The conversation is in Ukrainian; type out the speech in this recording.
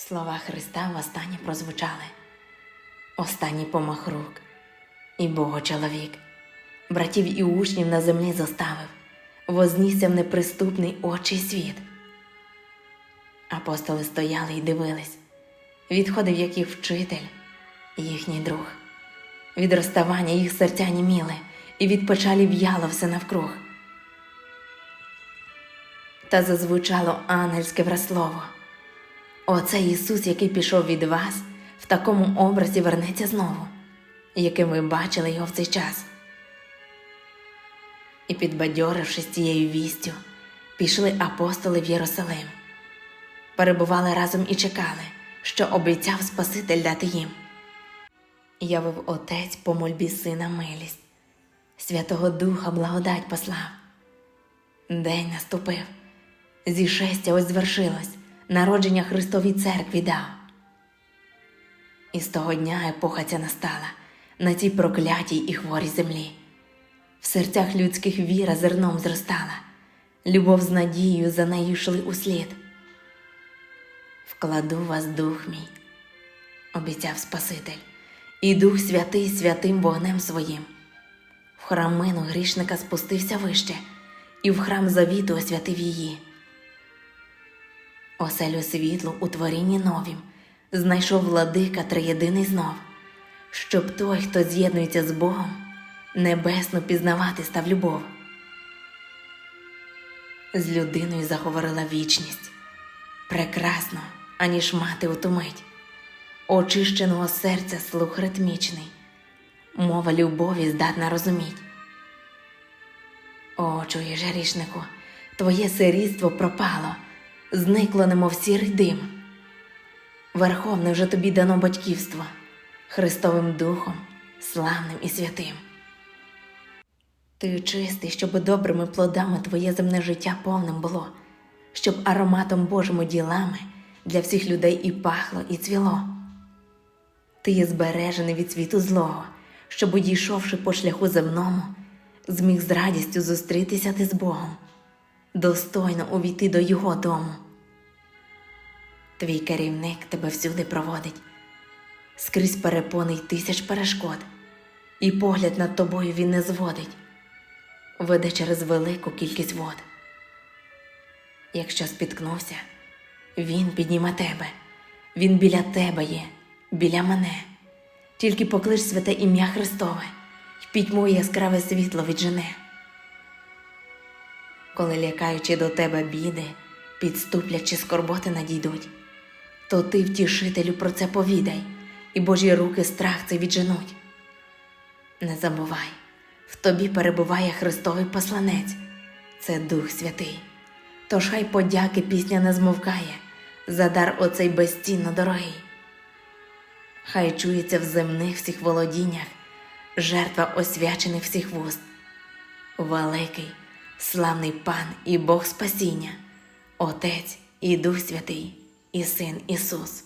Слова Христа востаннє прозвучали. Останній помах рук, і Бого чоловік, братів і учнів на землі зоставив, вознісся в неприступний очий світ. Апостоли стояли і дивились, відходив як їх вчитель, їхній друг. Від розставання їх серця німіли, і від печалі в'яло все навкруг. Та зазвучало ангельське враслово. Оце Ісус, який пішов від вас, в такому образі вернеться знову, яким ви бачили його в цей час. І, підбадьорившись цією вістю, пішли апостоли в Єрусалим, перебували разом і чекали, що обіцяв Спаситель дати їм. Явив Отець по мольбі сина милість, Святого Духа благодать послав. День наступив, зішестя ось звершилось, народження Христовій церкві дав. І з того дня епоха ця настала на цій проклятій і хворій землі. В серцях людських віра зерном зростала, любов з надією за нею йшли услід. Вкладу вас дух мій, обіцяв Спаситель, і Дух Святий святим вогнем своїм. В храмину грішника спустився вище, і в храм завіту освятив її. Оселю світлу у творінні новім. Знайшов владика триєдиний знов, щоб той, хто з'єднується з Богом, небесно пізнавати став любов. З людиною заговорила вічність. Прекрасно, аніж мати утомить, очищеного серця слух ритмічний, мова любові здатна розуміть. О, чуєш, грішнику, твоє сирітство пропало, зникло, немов сірий дим. Верховне вже тобі дано батьківство Христовим Духом, славним і святим. Ти чистий, щоб добрими плодами твоє земне життя повним було, щоб ароматом Божими ділами для всіх людей і пахло, і цвіло. Ти є збережений від світу злого, щоб, одійшовши по шляху земному, зміг з радістю зустрітися ти з Богом, достойно увійти до Його дому. Твій керівник тебе всюди проводить, скрізь перепони тисяч перешкод, і погляд над тобою він не зводить, веде через велику кількість вод. Якщо спіткнувся, він підніме тебе, він біля тебе є, біля мене. Тільки поклич святе ім'я Христове, й пітьму яскраве світло віджене. Коли лякаючи до тебе біди, підступлять чи скорботи надійдуть, то ти, втішителю, про це повідай, і Божі руки страх цей відженуть. Не забувай, в тобі перебуває Христовий посланець, це Дух Святий. Тож хай подяки пісня не змовкає, за дар оцей безцінно дорогий. Хай чується в земних всіх володіннях жертва освячених всіх вуст. Великий, славний Пан і Бог спасіння, Отець і Дух Святий, і Син Ісус.